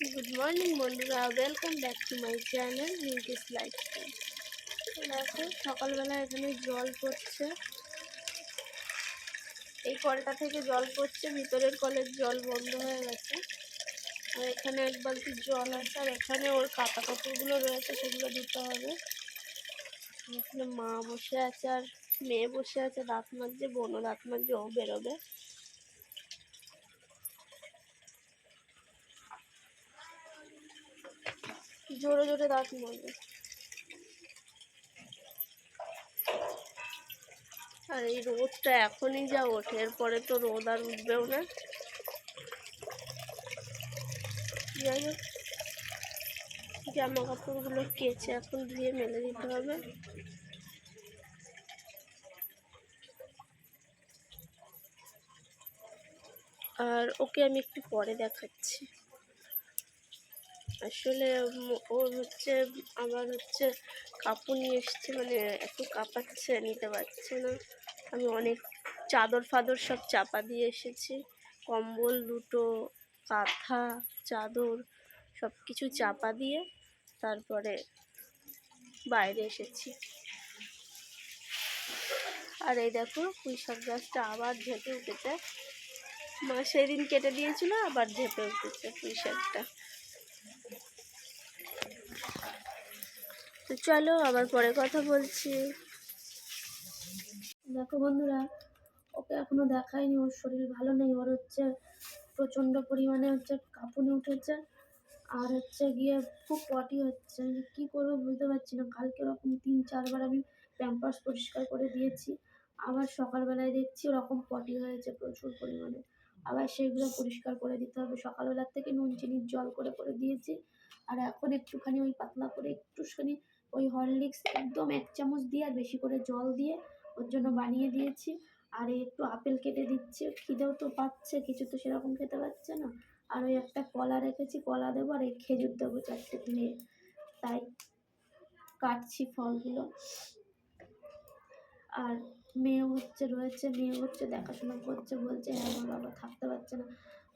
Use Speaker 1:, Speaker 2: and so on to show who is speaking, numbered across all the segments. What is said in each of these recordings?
Speaker 1: Good morning বন্ধুরা। Welcome back to my channel নিউটিস lifestyle দেখো, সকালবেলা এখানে জল পড়ছে। এই কলটা থেকে জল পড়ছে, ভিতরের কলের জল বন্ধ হয়ে গেছে। আর এখানে এক বালতি জল আছে, আর এখানে ওর কাটা কাপড়গুলো রয়েছে, সেগুলো দিতে হবে। এখানে মা বসে আছে, আর মেয়ে বসে আছে, দাঁত মাজছে, বোনও দাঁত মাজছে, ও বেরোবে। জোরে জোরে দাঁত মাজবে আর এই রোদটা এখনই যা ওঠে, এরপরে তো রোদ আর উঠবেও না। যাই হোক জামা কাপড়গুলো কেচে এখন ধুয়ে মেলে দিতে হবে। আর ওকে আমি একটু পরে দেখাচ্ছি। আসলে ওর হচ্ছে, আমার হচ্ছে কাপড় নিয়ে এসছে মানে এত কাঁপাচ্ছে, নিতে পারছে না। আমি অনেক চাদর ফাদর সব চাপা দিয়ে এসেছি। কম্বল, দুটো, কাঁথা, চাদর সব কিছু চাপা দিয়ে তারপরে বাইরে এসেছি। আর এই দেখো, পুঁই শাক গাছটা আবার ঝেঁপে উঠেছে। মা সেদিন কেটে দিয়েছিল, আবার ঝেঁপে উঠেছে পুঁই শাকটা। তো চলো আবার পরে কথা বলছি। দেখো বন্ধুরা, ওকে এখনও দেখায়নি ওর শরীর ভালো নেই। ওর হচ্ছে প্রচণ্ড পরিমাণে হচ্ছে কাঁপুনি উঠেছে, আর হচ্ছে গিয়ে খুব পটি হচ্ছে। কি করব বুঝতে পারছি না। কালকে ওরকম তিন, চারবার আমি প্যাম্পার্স পরিষ্কার করে দিয়েছি। আবার সকালবেলায় দেখছি ওরকম পটি হয়েছে প্রচুর পরিমাণে। আবার সেগুলো পরিষ্কার করে দিতে হবে। সকালবেলার থেকে নুন, চিনির জল করে করে দিয়েছি। আর এখন একটুখানি ওই পাতলা করে একটুখানি ওই হরলিক্স একদম এক চামচ দিয়ে আর বেশি করে জল দিয়ে ওর জন্য বানিয়ে দিয়েছি। আর একটু আপেল কেটে দিচ্ছে। খিদেও তো পাচ্ছে, কিছু তো সেরকম খেতে পাচ্ছে না। আর ওই একটা কলা রেখেছি, কলা দেবো আর এই খেজুর দেবো চারটে ধুয়ে তাই কাটছি ফলগুলো। আর মেয়ে হচ্ছে, রয়েছে মেয়ে হচ্ছে, দেখাশোনা করছে, বলছে হ্যাঁ আমার বাবা থাকতে পারছে না।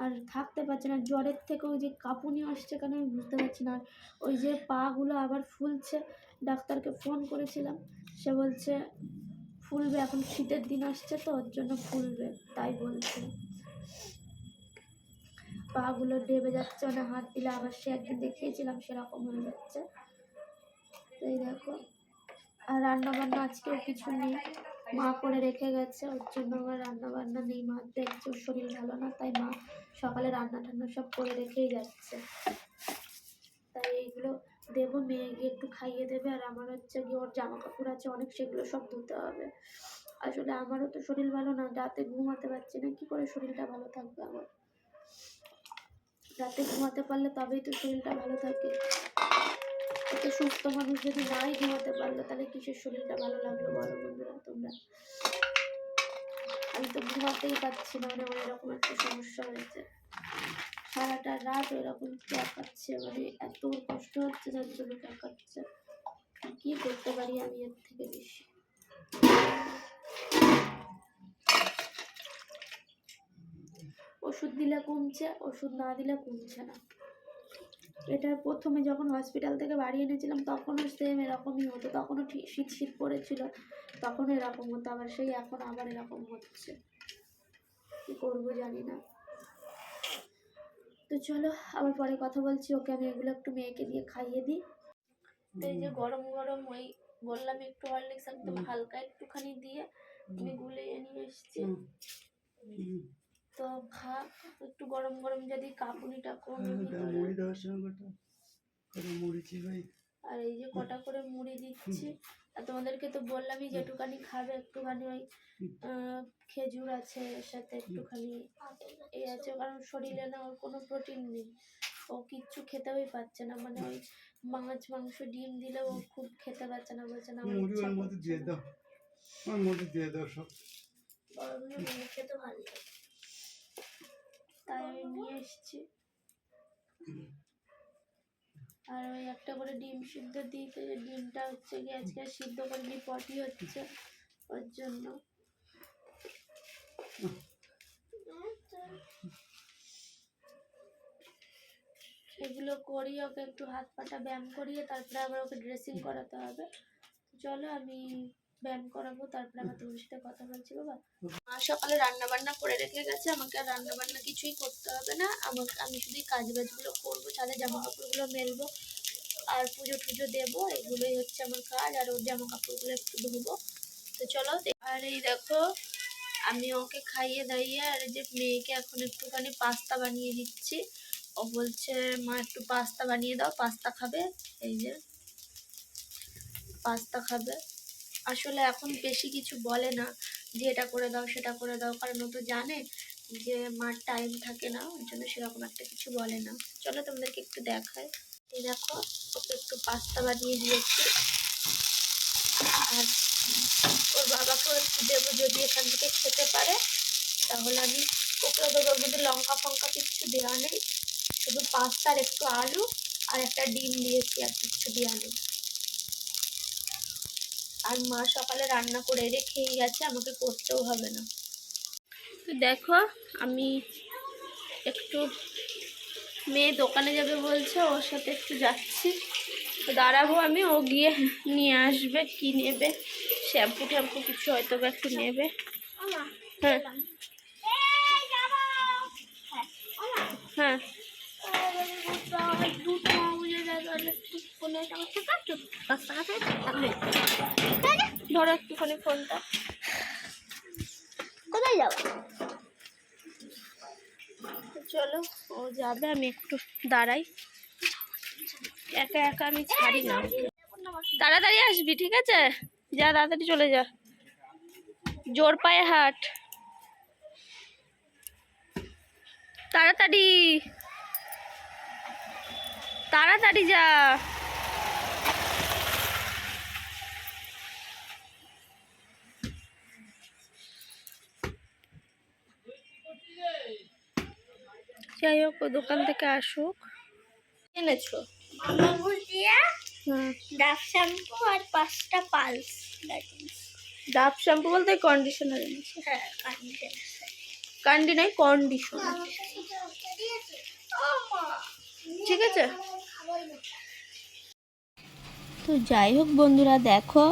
Speaker 1: আর থাকতে পারছে না। জ্বরের থেকে ওই যে কাঁপুনি আসছে কেন আমি বুঝতে পারছি না। আর ওই যে পাগুলো আবার ফুলছে, ডাক্তারকে ফোন করেছিলাম। সে বলছে, ফুলবে, এখন শীতের দিন আসছে তো, ওর জন্য ফুলবে। তাই বলছে। পাগুলো ডেবে যাচ্ছে মানে হাত দিলে আবার সে একদিন দেখিয়েছিলাম, সেরকম হয়ে যাচ্ছে। এই দেখো। আর রান্না বান্না আজকেও কিছু নেই। মা করে রেখে গেছে, ওর জন্য আমার রান্না বান্না নেই। মা দেখছে ওর শরীর ভালো না, তাই মা সকালে রান্না টান্না সব করে রেখেই যাচ্ছে। তাই এইগুলো দেবো মেয়ে গিয়ে একটু খাইয়ে দেবে, আর আমার হচ্ছে গিয়ে ওর জামা কাপড় আছে, অনেক সেগুলো সব ধুতে হবে। আসলে আমারও তো শরীর ভালো না, রাতে ঘুমাতে পারছি না, কি করে শরীরটা ভালো থাকবে আমার? রাতে ঘুমাতে পারলে তবেই তো শরীরটা ভালো থাকে। এত সুস্থ মানুষ যদি নাই ঘুমাতে পারল, তাহলে কিসের শরীরটা ভালো লাগল বলো? তোমরা। আমি তো ঘুমাতেই পারছি না মানে আমার এরকম একটা সমস্যা হয়েছে। সারাটা রাত এরকম ক্যাকাচ্ছে মানে এত কষ্ট হচ্ছে যার জন্য ক্যাকাচ্ছে কি করতে পারি আমি এর থেকে বেশি? ওষুধ দিলে কমছে, ওষুধ না দিলে কমছে না। এটা প্রথমে যখন হসপিটাল থেকে বাড়ি এনেছিলাম তখনও সেম এরকমই হতো। তখনও ঠিক শীত শীত পড়েছিল তখন এরকম হতো। আবার সেই এখন আবার এরকম হচ্ছে। কী করব জানি না। তো চলো আবার পরে কথা বলছি। ওকে আমি এগুলো একটু মেয়েকে দিয়ে খাইয়ে দিই। তো এই যে গরম গরম ওই বললাম একটু হরলিক্স একদম হালকা একটুখানি দিয়ে আমি গুলিয়ে নিয়ে এসেছি। তো খা একটু গরম গরম যদি কাঁপুনিটা কমে ভিতরে
Speaker 2: মুড়ি দেওয়ার সঙ্গে
Speaker 1: আর এই যে কটা করে মুড়ি দিচ্ছি আর তোমাদেরকে তো বললামই যেটুকানি খাবে একটুখানি ওই খেজুর আছে এর সাথে একটুখানি এই আছে কারণ শরীরে না ওর কোনো প্রোটিন নেই। ও কিচ্ছু খেতেই পাচ্ছে না মানে ওই মাছ মাংস ডিম দিলে ও খুব খেতে পারছে না বলছে না
Speaker 2: মুড়ি ওর মধ্যে দিয়ে দাও। ওর মধ্যে দিয়ে দাও সব।
Speaker 1: খেতে ভালো লাগে। এসেছি। আর ওই একটা করে ডিম সিদ্ধ দিতে ডিমটা হচ্ছে গিয়ে আজকে সিদ্ধ করে নিয়ে পটি হচ্ছে ওর জন্য। এগুলো করিয়ে ওকে একটু হাত পাটা ব্যায়াম করিয়ে, তারপরে আবার ওকে ড্রেসিং করাতে হবে। চলো আমি ব্যায়াম করাবো, তারপরে আবার তোমার সাথে কথা বলছি বাবা মা সকালে রান্না বান্না করে রেখে গেছে, আমাকে আর রান্না বান্না কিছুই করতে হবে না। আমাকে, আমি শুধু কাজ বাজগুলো করব ছাদে জামা কাপড়গুলো মেলবো, আর পুজো টুজো দেবো, এগুলোই হচ্ছে আমার কাজ, আর ওর জামা কাপড়গুলো একটু ধুবো। তো চলো আর এই দেখো, আমি ওকে খাইয়ে দাইয়ে, আর যে মেয়েকে এখন একটুখানি পাস্তা বানিয়ে দিচ্ছি। ও বলছে, মা, একটু পাস্তা বানিয়ে দাও, পাস্তা খাবে? এই যে, পাস্তা খাবে। আসলে এখন বেশি কিছু বলে না যে এটা করে দাও, সেটা করে দাও, কারণ ও তো জানে যে মার টাইম থাকে না, ওর জন্য সেরকম একটা কিছু বলে না। চলো তোমাদেরকে একটু দেখায় এই দেখো, ওকে একটু পাস্তা বানিয়ে দিয়েছি। আর ওর বাবাকেও একটু দেবো যদি এখান থেকে খেতে পারে, তাহলে আমি ওকে দেবো। মধ্যে লঙ্কা ফঙ্কা কিচ্ছু দেওয়া নেই। শুধু পাস্তা আর একটু আলু আর একটা ডিম দিয়েছি আর কিচ্ছু দেওয়া নেই। আর মা সকালে রান্না করে রেখেই গেছে আমাকে করতেও হবে না। তো দেখো আমি একটু মেয়ে দোকানে যাবে বলছে ওর সাথে একটু যাচ্ছি। তো দাঁড়াবো আমি ও গিয়ে নিয়ে আসবে কি নেবে শ্যাম্পু ট্যাম্পু কিছু হয়তো বা একটু নেবে। হ্যাঁ। হ্যাঁ। ধরো একটুখানি ফোনটা
Speaker 3: কোথায় যাব
Speaker 1: চলো ও যাবে আমি একটু দাঁড়াই একা একা আমি ছাড়ি না তাড়াতাড়ি আসবি, ঠিক আছে? যা, তাড়াতাড়ি চলে যা। জোর পায়ে হাট। তাড়াতাড়ি। তাড়াতাড়ি যা। যাই হোক ও দোকান থেকে আসুক। এনেছো?
Speaker 3: ডাব শ্যাম্পু আর পাঁচটা পালস
Speaker 1: ডাব শ্যাম্পু বলতে কন্ডিশনার এনেছে?
Speaker 3: হ্যাঁ কন্ডিশনার
Speaker 1: কান্ডি নয় কন্ডিশনার ঠিক আছে? তো যাই হোক বন্ধুরা দেখো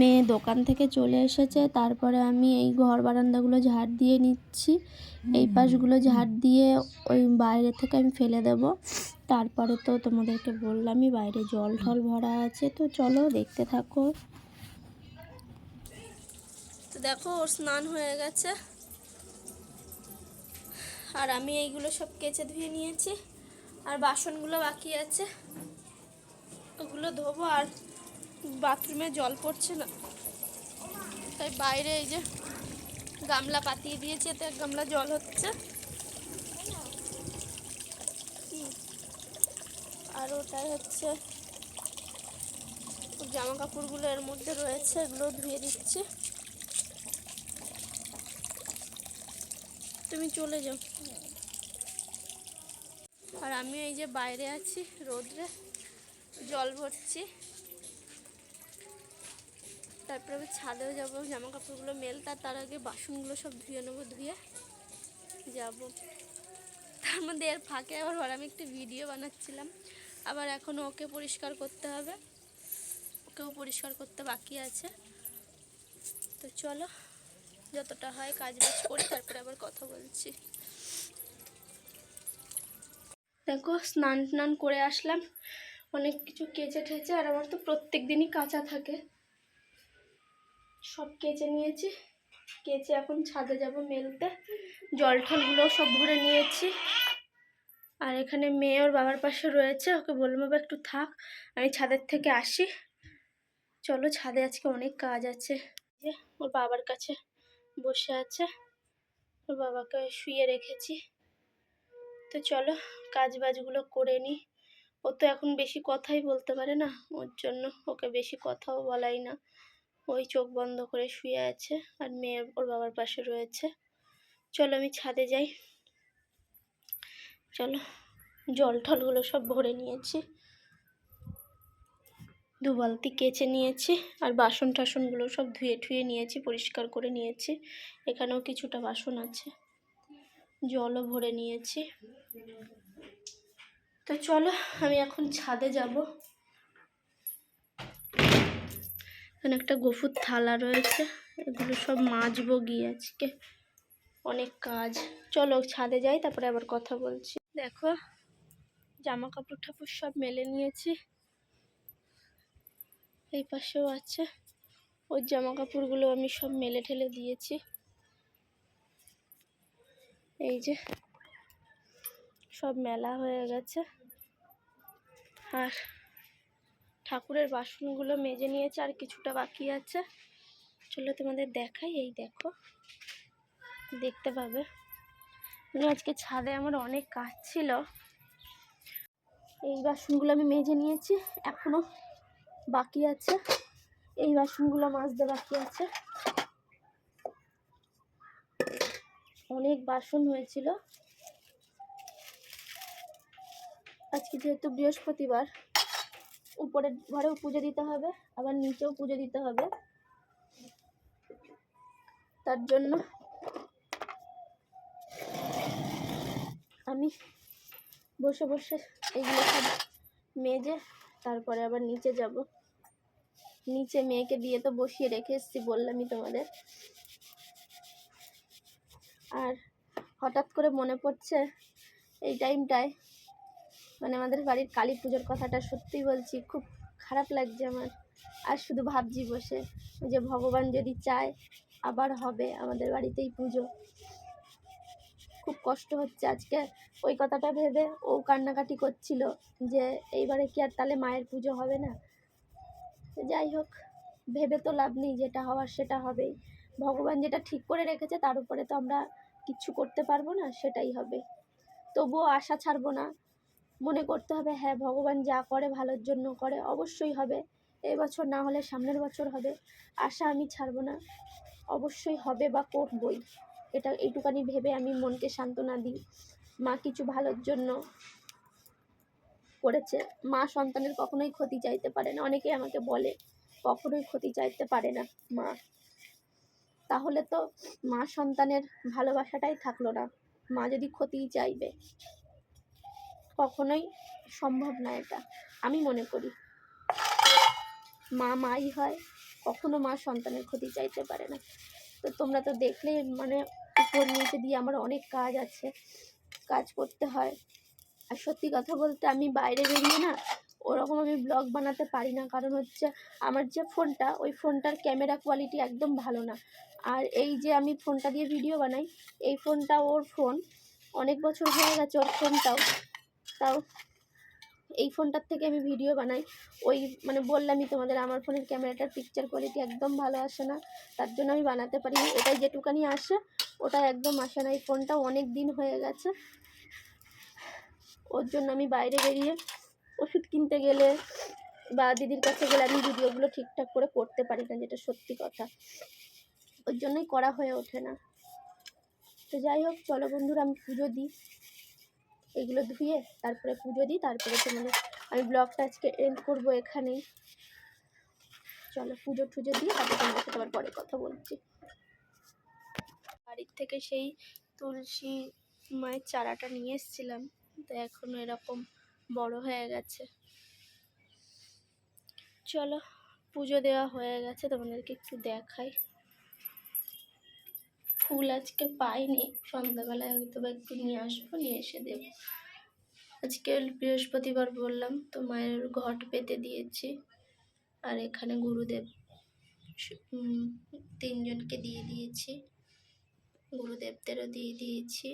Speaker 1: মেয়ে দোকান থেকে চলে এসেছে। তারপরে আমি এই ঘর বারান্দাগুলো ঝাড় দিয়ে নিচ্ছি। এই পাশগুলো ঝাড় দিয়ে ওই বাইরে থেকে আমি ফেলে দেব। তারপরে তো তোমাদেরকে বললামই বাইরে জল ঠল ভরা আছে। তো চলো দেখতে থাকো। তো দেখো ওর স্নান হয়ে গেছে। আর আমি এইগুলো সব কেচে ধুয়ে নিয়েছি। আর বাসনগুলো বাকি আছে। ওগুলো ধোবো আর বাথরুমে জল পড়ছে না। তাই বাইরে এই যে গামলা পাতিয়ে দিয়েছে, এতে গামলা জল হচ্ছে। আর ওটাই হচ্ছে জামা কাপড়গুলো এর মধ্যে রয়েছে, এগুলো ধুয়ে দিচ্ছি। তুমি চলে যাও। আর আমি এই যে বাইরে আছি, রোদ্রে জল ভরছি। তারপরে আমি ছাদেও যাব জামা কাপড়গুলো আর তার আগে বাসনগুলো সব ধুয়ে নেব, ধুয়ে যাব। তার মধ্যে এর ফাঁকে আবার আমি একটু ভিডিও বানাচ্ছিলাম। আবার এখনও ওকে পরিষ্কার করতে হবে। ওকেও পরিষ্কার করতে বাকি আছে। তো চলো, যতটা হয় কাজ বাজ করি, তারপরে আবার কথা বলছি। দেখো, স্নান টান করে আসলাম। অনেক কিছু কেচে ঠেচে, আর আমার তো প্রত্যেক দিনই কাঁচা থাকে। সব কেচে নিয়েছি। কেচে এখন ছাদে যাব মেলতে। জল ঠলগুলো সব ভরে নিয়েছি। আর এখানে মেয়ে ওর বাবার পাশে রয়েছে, ওকে বললাম, বাবা, একটু থাক, আমি ছাদের থেকে আসি। চলো, ছাদে আজকে অনেক কাজ আছে। যে, ওর বাবার কাছে বসে আছে। ওর বাবাকে শুয়ে রেখেছি। তো চলো কাজ বাজগুলো করে নিই ও তো এখন বেশি কথাই বলতে পারে না, ওর জন্য ওকে বেশি কথাও বলাই না। ওই চোখ বন্ধ করে শুয়ে আছে আর মেয়ে ওর বাবার পাশে রয়েছে। চলো আমি ছাদে যাই। চলো, জল ঠলগুলো সব ভরে নিয়েছি। দু বালতি কেচে নিয়েছি আর বাসন টাসনগুলো সব ধুয়ে ঠুয়ে নিয়েছি, পরিষ্কার করে নিয়েছি। এখানেও কিছুটা বাসন আছে। জলও ভরে নিয়েছি। তো চলো, আমি এখন ছাদে যাব। এখানে একটা গফুর থালা রয়েছে, এগুলো সব মাজবো গিয়ে আজকে। অনেক কাজ। চলো ছাদে যাই, তারপরে আবার কথা বলছি। দেখো জামা কাপড় ঠাকুর সব মেলে নিয়েছি। এই পাশেও আছে। ওর জামা কাপড়গুলো আমি সব মেলে ঠেলে দিয়েছি। এই যে সব মেলা হয়ে গেছে। আর ঠাকুরের বাসনগুলো মেজে নিয়েছে আর কিছুটা বাকি আছে। চলো তোমাদের দেখাই, এই দেখো। দেখতে পাবে। মানে আজকে ছাদে আমার অনেক কাজ ছিল। এই বাসনগুলো আমি মেজে নিয়েছি, এখনও বাকি আছে। এই বাসনগুলো মাজতে বাকি আছে। অনেক বাসন হয়েছিল। আজকে যেহেতু বৃহস্পতিবার, উপরের ঘরেও পুজো দিতে হবে, আবার নিচেও পুজো দিতে হবে। তার জন্য আমি বসে বসে এইগুলো সব মেজে তারপরে আবার নিচে যাব। নিচে মেয়েকে দিয়ে তো বসিয়ে রেখে এসেছি বললামই তোমাদের। আর হঠাৎ করে মনে পড়ছে এই টাইমটায় মানে আমাদের বাড়ির কালী পুজোর কথাটা সত্যি বলছি, খুব খারাপ লাগছে আমার। আর শুধু ভাবছি বসে যে ভগবান যদি চায়, আবার হবে আমাদের বাড়িতেই পুজো। খুব কষ্ট হচ্ছে আজকে। ওই কথাটা ভেবে ও কান্নাকাটি করছিল যে, এইবারে কি আর তাহলে মায়ের পুজো হবে না? যাই হোক, ভেবে তো লাভ নেই যেটা হওয়ার সেটা হবেই। ভগবান যেটা ঠিক করে রেখেছে, তার উপরে তো আমরা কিচ্ছু করতে পারব না, সেটাই হবে। তবুও আশা ছাড়বো না। মনে করতে হবে হ্যাঁ ভগবান যা করে ভালোর জন্য করে, অবশ্যই হবে। এবছর না হলে সামনের বছর হবে। আশা আমি ছাড়বো না। অবশ্যই হবে বা করবই। এটা এইটুকানি ভেবে আমি মনকে সান্ত্বনা দিই। মা কিছু ভালোর জন্য করেছে। মা সন্তানের কখনোই ক্ষতি চাইতে পারে না। অনেকেই আমাকে বলে, কখনোই ক্ষতি চাইতে পারে না মা। তাহলে তো মা সন্তানের ভালোবাসাটাই থাকল না। মা যদি ক্ষতিই চাইবে, কখনোই সম্ভব না এটা, আমি মনে করি। মা মাই হয়, কখনো মা সন্তানের ক্ষতি চাইতে পারে না। তো তোমরা তো দেখলে মানে উপর নিচে দিয়ে আমার অনেক কাজ আছে, কাজ করতে হয়। আর সত্যি কথা বলতে আমি বাইরে বেরিয়ে না, ওরকম আমি ব্লগ বানাতে পারি না। কারণ হচ্ছে, আমার যে ফোনটা, ওই ফোনটার ক্যামেরা কোয়ালিটি একদম ভালো না। আর এই যে আমি ফোনটা দিয়ে ভিডিও বানাই, এই ফোনটা ওর ফোন। অনেক বছর হয়ে গেছে ওর ফোনটাও। তাও এই ফোনটার থেকে আমি ভিডিও বানাই। ওই মানে বললামই তোমাদের, আমার ফোনের ক্যামেরাটার পিকচার কোয়ালিটি একদম ভালো আসে না। তার জন্য আমি বানাতে পারি এটাই যেটুকানি আসে, ওটা একদম আসে না। এই ফোনটা অনেক দিন হয়ে গেছে। ওর জন্য আমি বাইরে বেরিয়ে ওষুধ কিনতে গেলে বা দিদির কাছে গেলে আমি ভিডিওগুলো ঠিকঠাক করে করতে পারি না, যেটা সত্যি কথা। ওর জন্যই করা হয়ে ওঠে না। তো যাই হোক, চলো বন্ধুরা, আমি পুজো দিই। এগুলো ধুয়ে তারপরে পুজো দিই, তারপরে তোমাদের আমি ব্লগটা আজকে এন্ড করব এখানেই। চলো, পুজো টুজো দিয়ে তারপরে তোমাদের সাথে আবার পরে কথা বলছি। বাড়ির থেকে সেই তুলসী মায়ের চারাটা নিয়ে এসেছিলাম, তো এখনও এরকম বড় হয়ে গেছে। চলো, পুজো দেওয়া হয়ে গেছে, তোমাদেরকে একটু দেখাই। ফুল আজকে পাইনি। সন্ধ্যাবেলায় হয়তো বা একটু নিয়ে আসব, নিয়ে এসে দেবো। আজকে বৃহস্পতিবার বললাম, তো মায়ের ঘট পেতে দিয়েছি। আর এখানে গুরুদেব তিনজনকে দিয়ে দিয়েছি। গুরুদেবদেরও দিয়ে দিয়েছি।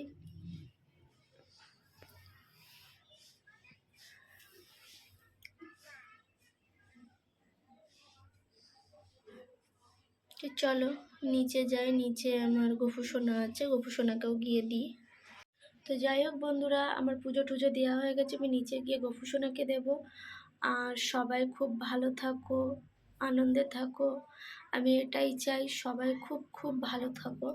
Speaker 1: চলো নিচে যাই, নিচে আমার গোপুসোনা আছে, গোপুসোনাকেও গিয়ে দিই। তো যাই হোক বন্ধুরা, আমার পুজো টুজো দেওয়া হয়ে গেছে, আমি নিচে গিয়ে গোপুসোনাকে দেব। আর সবাই খুব ভালো থাকো, আনন্দে থাকো। আমি এটাই চাই, সবাই খুব খুব ভালো থাকো।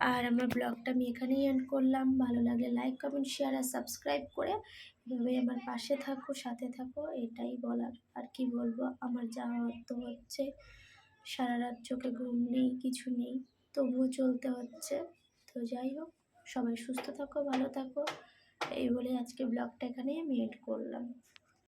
Speaker 1: আর আমার ব্লগটা আমি এখানেই এন্ড করলাম। ভালো লাগলে লাইক কমেন্ট শেয়ার আর সাবস্ক্রাইব করে এভাবে আমার পাশে থাকো, সাথে থাকো, এটাই বলার। আর কি বলব, আমার যা তো হচ্ছে। সারা রাত চোখে ঘুম নেই, কিছু নেই, তবুও চলতে হচ্ছে। তো যাই হোক, সবাই সুস্থ থাকো, ভালো থাকো। এই বলে আজকে ব্লগটা এখানেই আমি এড করলাম।